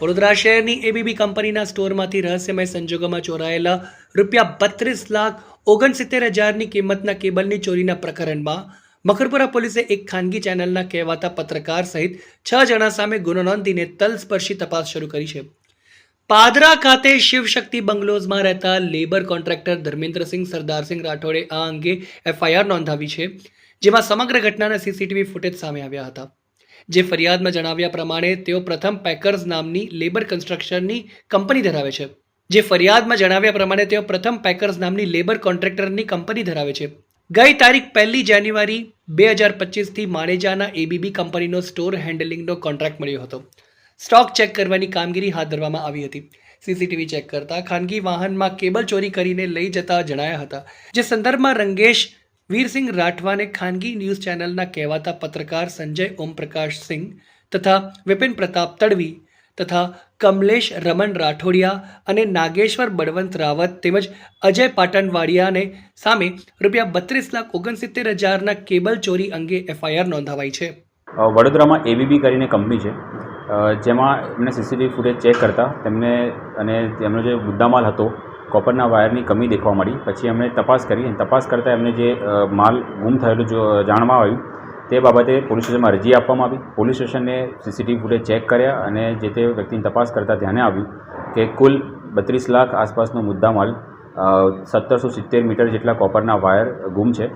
વડોદરા શહેરની એબીબી કંપનીના સ્ટોરમાંથી રહસ્યમય સંજોગોમાં ચોરાયેલા રૂપિયા બત્રીસ લાખ ઓગણસિત્તેર હજારની કિંમતના કેબલની ચોરીના પ્રકરણમાં મકરપુરા પોલીસે એક ખાનગી ચેનલના કહેવાતા પત્રકાર સહિત છ જણા સામે ગુનો નોંધીને તલસ્પર્શી તપાસ શરૂ કરી છે. પાદરા ખાતે શિવશક્તિ બંગલોઝમાં રહેતા લેબર કોન્ટ્રાક્ટર ધર્મેન્દ્રસિંહ સરદારસિંહ રાઠોડે આ અંગે એફઆઈઆર નોંધાવી છે, જેમાં સમગ્ર ઘટનાના સીસીટીવી ફૂટેજ સામે આવ્યા હતા. જે ફરિયાદમાં જણાવ્યા પ્રમાણે તેઓ પ્રથમ પેકર્સ નામની લેબર કન્સ્ટ્રક્શનની કંપની ધરાવે છે. જે ફરિયાદમાં જણાવ્યા પ્રમાણે તેઓ પ્રથમ પેકર્સ નામની લેબર કોન્ટ્રાક્ટરની કંપની ધરાવે છે. ગઈ તારીખ પહેલી જાન્યુઆરી બે હજાર પચીસથી માણેજાના એબીબી કંપનીનો સ્ટોર હેન્ડલિંગનો કોન્ટ્રાક્ટ મળ્યો હતો. સ્ટોક ચેક કરવાની કામગીરી હાથ ધરવામાં આવી હતી. સીસીટીવી ચેક કરતા ખાનગી વાહનમાં કેબલ ચોરી કરીને લઈ જતા જણાયા હતા. જે સંદર્ભમાં રંગેશ વીરસિંહ રાઠવાને ખાનગી ન્યૂઝ ચેનલના કહેવાતા પત્રકાર સંજય ઓમપ્રકાશ સિંહ તથા વિપિન પ્રતાપ તડવી તથા કમલેશ રમણ રાઠોડિયા અને નાગેશ્વર બળવંત રાવત તેમજ અજય પાટણવાડિયાને સામે રૂપિયા બત્રીસ લાખ ઓગણસિત્તેર હજારના કેબલ ચોરી અંગે એફઆઈઆર નોંધાવાઈ છે. વડોદરામાં એબીબી કરીને કંપની છે. જેમાં એમને સીસીટીવી ફૂટેજ ચેક કરતા તેમને અને તેમનો જે મુદ્દામાલ હતો કોપરના વાયરની કમી દેખવા મળી. પછી એમણે તપાસ કરી અને તપાસ કરતાં એમને જે માલ ગુમ થયેલું જાણવા આવ્યું, તે બાબતે પોલીસ સ્ટેશનમાં અરજી આપવામાં આવી. પોલીસ સ્ટેશને સીસીટીવી ફૂટેજ ચેક કર્યા અને જે તે વ્યક્તિની તપાસ કરતાં ધ્યાને આવ્યું કે કુલ બત્રીસ લાખ આસપાસનો મુદ્દામાલ સત્તરસો સિત્તેર મીટર જેટલા કોપરના વાયર ગુમ છે.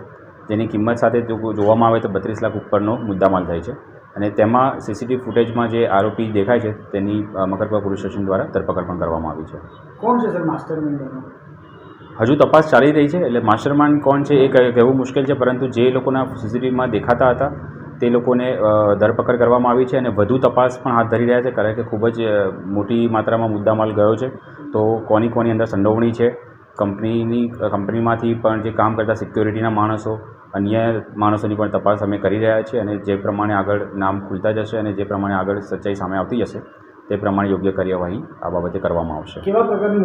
જેની કિંમત સાથે જો જોવામાં આવે તો બત્રીસ લાખ ઉપરનો મુદ્દામાલ થાય છે. અને તેમાં સીસીટીવી ફૂટેજમાં જે આરોપી દેખાય છે તેની મકરપા પોલીસ સ્ટેશન દ્વારા ધરપકડ પણ કરવામાં આવી છે. કોણ છે સર માસ્ટરમાઇન્ડ હજુ તપાસ ચાલી રહી છે એટલે માસ્ટરમાઇન્ડ કોણ છે એ કહેવું મુશ્કેલ છે પરંતુ જે લોકોના સીસીટીવીમાં દેખાતા હતા તે લોકોને ધરપકડ કરવામાં આવી છે અને વધુ તપાસ પણ હાથ ધરી રહ્યા છે કારણ કે ખૂબ જ મોટી માત્રામાં મુદ્દામાલ ગયો છે. તો કોની કોની અંદર સંડોવણી છે કંપનીની કંપનીમાંથી પણ જે કામ કરતા સિક્યોરિટીના માણસો અન્ય માણસોની પણ તપાસ અમે કરી રહ્યા છીએ અને જે પ્રમાણે આગળ નામ ખુલતા જશે અને જે પ્રમાણે આગળ સચ્ચાઈ સામે આવતી જશે, તે પ્રમાણે યોગ્ય કાર્યવાહી આ બાબતે કરવામાં આવશે. કેવા પ્રકારની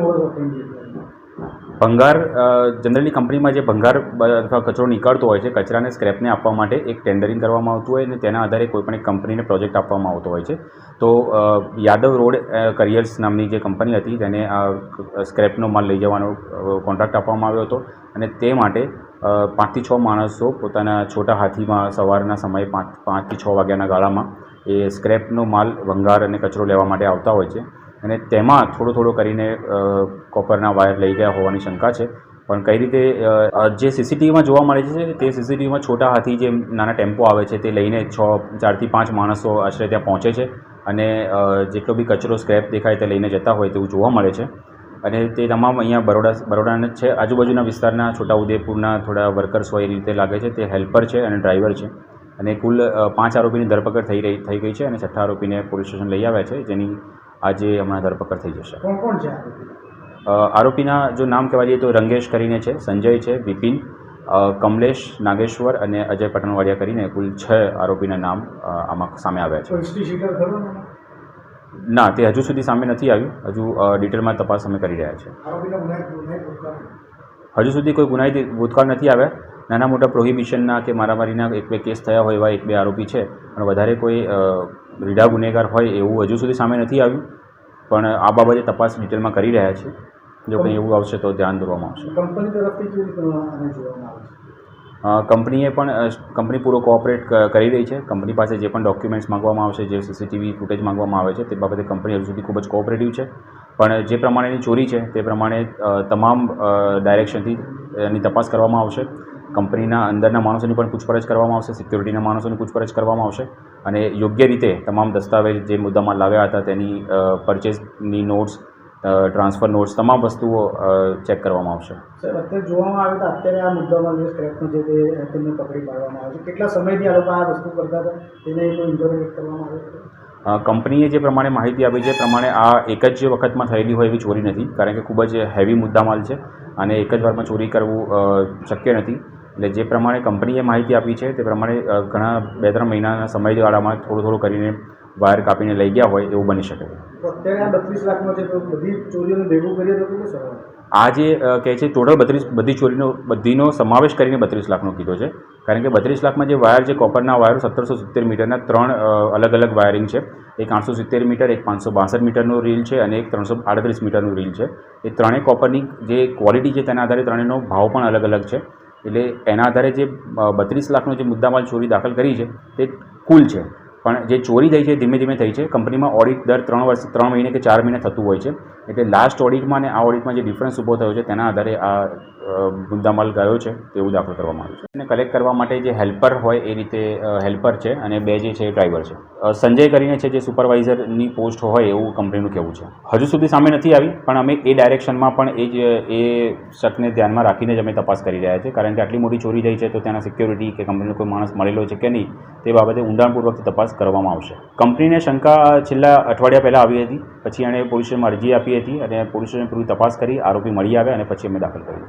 ભંગાર જનરલી કંપનીમાં જે ભંગાર અથવા કચરો નીકળતો હોય છે, કચરાને સ્ક્રેપને આપવા માટે એક ટેન્ડરિંગ કરવામાં આવતું હોય અને તેના આધારે કોઈપણ એક કંપનીને પ્રોજેક્ટ આપવામાં આવતો હોય છે. તો યાદવ રોડ કરિયર્સ નામની જે કંપની હતી, તેને આ સ્ક્રેપનો માલ લઈ જવાનો કોન્ટ્રાક્ટ આપવામાં આવ્યો હતો અને તે માટે પાંચથી છ માણસો પોતાના છોટા હાથીમાં સવારના સમયે પાંચ, પાંચથી છ વાગ્યાના ગાળામાં એ સ્ક્રેપનો માલ, ભંગાર અને કચરો લેવા માટે આવતા હોય છે. અને તેમાં થોડો થોડો કરીને કોપરના વાયર લઈ ગયા હોવાની શંકા છે. પણ કઈ રીતે જે સીસીટીવીમાં જોવા મળે છે, તે સીસીટીવીમાં છોટા હાથી જે નાના ટેમ્પો આવે છે, તે લઈને છ, ચારથી પાંચ માણસો આશરે ત્યાં પહોંચે છે. અને જેટલો બી કચરો સ્ક્રેપ દેખાય તે લઈને જતા હોય તેવું જોવા મળે છે. અને તે તમામ અહીંયા બરોડા, બરોડાના જ છે. આજુબાજુના વિસ્તારના છોટાઉદેપુરના થોડા વર્કર્સ હોય એ રીતે લાગે છે. તે હેલ્પર છે અને ડ્રાઈવર છે. અને કુલ પાંચ આરોપીની ધરપકડ થઈ રહી, થઈ ગઈ છે અને છઠ્ઠા આરોપીને પોલીસ સ્ટેશન લઈ આવ્યા છે. જેની આજે હમણાં ધરપકડ થઈ જશે. કોણ કોણ છે? આરોપીના જો નામ કહેવા જઈએ તો રંગેશ કરીને છે સંજય છે વિપિન કમલેશ નાગેશ્વર અને અજય પટણવાડિયા કરીને કુલ છ આરોપીના નામ આમાં સામે આવ્યા છે. ને? તે હજુ સુધી સામે નથી આવ્યું. હજુ ડિટેલમાં તપાસ અમે કરી રહ્યા છીએ? હજુ સુધી કોઈ ગુનાહિત ભૂતકાળ નથી આવ્યા. નાના મોટા પ્રોહિબિશનના કે મારામારીના એક બે કેસ થયા હોય એવા એક બે આરોપી છે. પણ વધારે કોઈ રીઢા ગુનેગાર હોય એવું હજુ સુધી સામે નથી આવ્યું. પણ આ બાબતે તપાસ ડિટેલમાં કરી રહ્યા છે. જો કંઈ એવું આવશે તો ધ્યાન દોરવામાં આવશે. કંપની તરફથી કંપનીએ પણ કંપની પૂરો કોઓપરેટ કરી રહી છે. કંપની પાસે જે પણ ડોક્યુમેન્ટ્સ માગવામાં આવશે જે સીસીટીવી ફૂટેજ માંગવામાં આવે છે તે બાબતે કંપની હજુ સુધી ખૂબ જ કોઓપરેટિવ છે. પણ જે પ્રમાણેની ચોરી છે તે પ્રમાણે તમામ ડાયરેક્શનથી એની તપાસ કરવામાં આવશે. કંપનીના અંદરના માણસોની પણ પૂછપરછ કરવામાં આવશે સિક્યોરિટીના માણસોની પૂછપરછ કરવામાં આવશે અને યોગ્ય રીતે તમામ દસ્તાવેજ જે મુદ્દામાં લાવ્યા હતા તેની પરચેઝની નોટ્સ ટ્રાન્સફર નોટ્સ તમામ વસ્તુઓ ચેક કરવામાં આવશે. સર અત્યારે જોવામાં આવે તો અત્યારે આ મુદ્દામાં જે સ્ક્રેપનો છે તે તેમને પકડી પાડવામાં આવે છે. કેટલા સમયથી આ લોકો આ વસ્તુ કરતા હતા? તેને કોઈ ઇન્ટરવ્યૂ કરવામાં આવે કંપનીએ જે પ્રમાણે માહિતી આપી છે એ પ્રમાણે આ એક જ વખતમાં થયેલી હોય એવી ચોરી નથી કારણ કે ખૂબ જ હેવી મુદ્દામાલ છે અને એક જ વારમાં ચોરી કરવું શક્ય નથી. એટલે જે પ્રમાણે કંપનીએ માહિતી આપી છે તે પ્રમાણે ઘણા બે ત્રણ મહિનાના સમયગાળામાં થોડું થોડું કરીને વાયર કાપીને લઈ ગયા હોય એવું બની શકે. આ જે કહે છે ટોટલ બત્રીસ બધી ચોરીનો બધીનો સમાવેશ કરીને બત્રીસ લાખનો કીધો છે. કારણ કે બત્રીસ લાખમાં જે વાયર છે કોપરના વાયર સત્તરસો સિત્તેર મીટરના ત્રણ અલગ અલગ વાયરિંગ છે. એક આઠસો સિત્તેર મીટર એક પાંચસો બાસઠ મીટરનું રીલ છે અને એક ત્રણસો આડત્રીસ મીટરનું રીલ છે. એ ત્રણેય કોપરની જે ક્વોલિટી છે તેના આધારે ત્રણેયનો ભાવ પણ અલગ અલગ છે. એટલે એના આધારે જે બત્રીસ લાખનો જે મુદ્દામાલ ચોરી દાખલ કરી છે, તે કુલ છે. પણ જે ચોરી થઈ છે, ધીમે ધીમે થઈ છે. કંપનીમાં ઓડિટ દર ત્રણ વર્ષ, ત્રણ મહિને કે ચાર મહિને થતું હોય છે. એટલે લાસ્ટ ઓડિટમાં અને આ ઓડિટમાં જે ડિફરન્સ ઊભો થયો છે, તેના આધારે આ મુદ્દામાલ ગયો છે તેવું દાખલ કરવામાં આવ્યું છે. અને કલેક્ટ કરવા માટે જે હેલ્પર હોય એ રીતે હેલ્પર છે અને બે જે છે એ ડ્રાઈવર છે. સંજય કરીને છે જે સુપરવાઇઝરની પોસ્ટ હોય એવું કંપનીનું કહેવું છે. હજુ સુધી સામે નથી આવી, પણ અમે એ ડાયરેક્શનમાં પણ એ જ, એ શકને ધ્યાનમાં રાખીને જ અમે તપાસ કરી રહ્યા છીએ. કારણ કે આટલી મોટી ચોરી થઈ છે તો ત્યાંના સિક્યોરિટી કે કંપનીનો કોઈ માણસ મળેલો છે કે નહીં, તે બાબતે ઊંડાણપૂર્વક તપાસ કરવામાં આવશે. કંપનીને શંકા છેલ્લા અઠવાડિયા પહેલાં આવી હતી. પછી એણે પોલીસ અરજી આપી હતી અને પોલીસ સ્ટેશન પૂરી તપાસ કરી, આરોપી મળી આવ્યા અને પછી અમે દાખલ કરી.